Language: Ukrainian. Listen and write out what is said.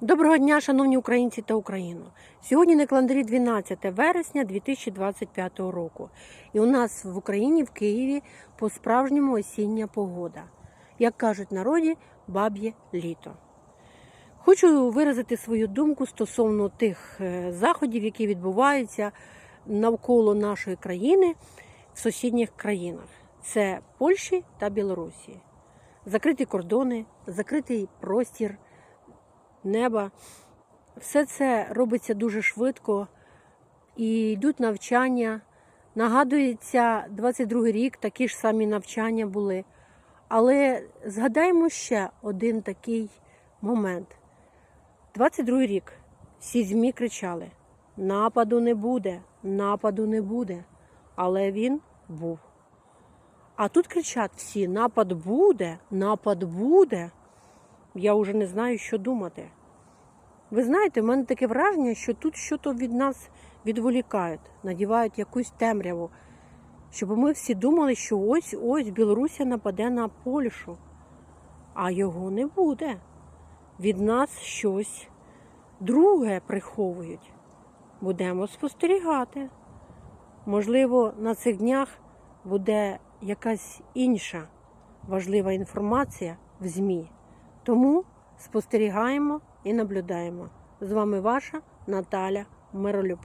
Доброго дня, шановні українці та Україну. Сьогодні на календарі 12 вересня 2025 року. І у нас в Україні, в Києві, по-справжньому осіння погода. Як кажуть народі, баб'є літо. Хочу виразити свою думку стосовно тих е, заходів, які відбуваються навколо нашої країни в сусідніх країнах. Це Польщі та Білорусі. Закриті кордони, закритий простір неба. Все це робиться дуже швидко і йдуть навчання. Нагадується, 22 рік такі ж самі навчання були. Але згадаємо ще один такий момент. 22-й рік всі ЗМІ кричали: нападу не буде, нападу не буде. Але він був. А тут кричать всі: напад буде, напад буде. Я вже не знаю, що думати. Ви знаєте, в мене таке враження, що тут щось від нас відволікають, надівають якусь темряву, щоб ми всі думали, що ось ось Білорусія нападе на Польщу, а його не буде. Від нас щось друге приховують. Будемо спостерігати. Можливо, на цих днях буде якась інша важлива інформація в ЗМІ. Тому спостерігаємо і наблюдаємо. З вами ваша Наталя Миролюб.